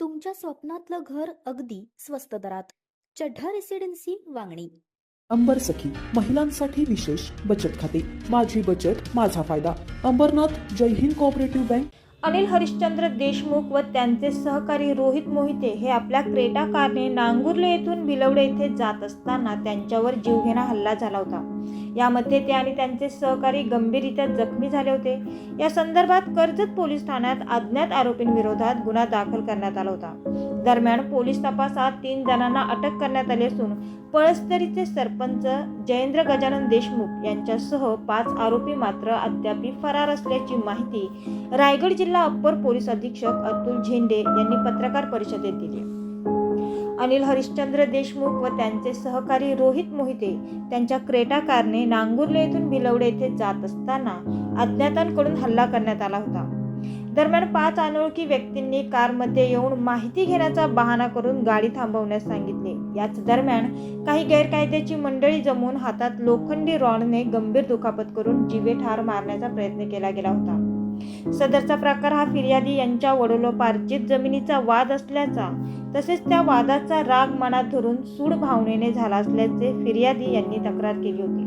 तुमच्या स्वप्नातलं घर अगदी स्वस्त दरात. चढ्ढा रेसिडेन्सी वांगणी. अंबर सखी महिलांसाठी विशेष बचत खाते. माझी बचत माझा फायदा. Ambarnath Jay Hind cooperative bank. Anil Harishchandra Deshmukh व त्यांचे सहकारी रोहित मोहिते हे आपल्या क्रेटा कारने नांगुर्ले येथून बिलवडे येथे जात असताना त्यांच्यावर जीवघेणा हल्ला झाला होता. यामध्ये ते आणि त्यांचे सहकारी गंभीररित्या जखमी झाले होते. या संदर्भात कर्जत पोलीस ठाण्यात अज्ञात आरोपींविरोधात गुन्हा दाखल करण्यात आला होता. दरम्यान पोलीस तपासात तीन जणांना अटक करण्यात आली असून पळस्तरीचे सरपंच जयेंद्र गजानन देशमुख यांच्यासह पाच आरोपी मात्र अद्याप फरार असल्याची माहिती रायगड जिल्हा अप्पर पोलीस अधीक्षक अतुल झेंडे यांनी पत्रकार परिषदेत दिली. अनिल हरिश्चंद्र देशमुख व त्यांचे सहकारी रोहित मोहिते त्यांच्या क्रेटा कारने नांगुर्ले येथून भिलवडे येथे जात असताना अज्ञातांकडून हल्ला करण्यात आला होता. दरम्यान पाच अनोळखी व्यक्तींनी कारमध्ये येऊन माहिती घेण्याचा बहाणा करून गाडी थांबवण्यास सांगितले. याच दरम्यान काही गैरकायद्याची मंडळी जमवून हातात लोखंडी रॉडने गंभीर दुखापत करून जीवे ठार मारण्याचा प्रयत्न केला गेला होता. सदरचा प्रकार हा फिर्यादी यांच्या वडिलोपार्जित जमिनीचा वाद असल्याचा तसेच त्या वादाचा राग मनात धरून सूड भावनेने झाला असल्याचे फिर्यादी यांनी तक्रार केली होती.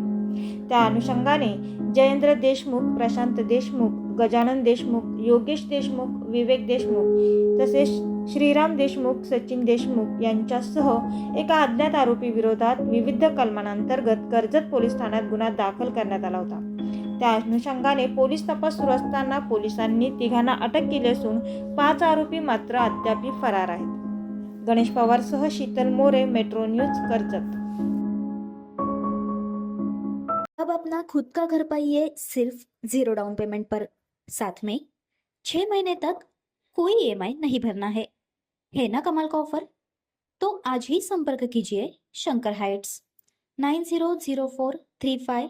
त्या अनुषंगाने जयेंद्र देशमुख प्रशांत देशमुख गजानन देशमुख योगेश देशमुख विवेक देशमुख तसेच श्रीराम देशमुख सचिन देशमुख यांच्यासह एका अज्ञात आरोपी विरोधात विविध कलमांतर्गत कर्जत पोलीस ठाण्यात गुन्हा दाखल करण्यात आला होता. त्या अनुषंगाने पोलीस तपास सुरू असताना पोलिसांनी तिघांना अटक केली असून पाच आरोपी मात्र अद्याप फरार आहेत. गणेश पवारसह शीतल मोरे मेट्रो न्यूज कर्जत. अब अपना खुद का घर पाइए सिर्फ जीरो डाउन पेमेंट पर। साथ में छह महीने तक कोई ईएमआई नहीं भरना है। है ना कमाल का ऑफर तो आज ही संपर्क कीजिए Shankar heights. Nine zero zero four three five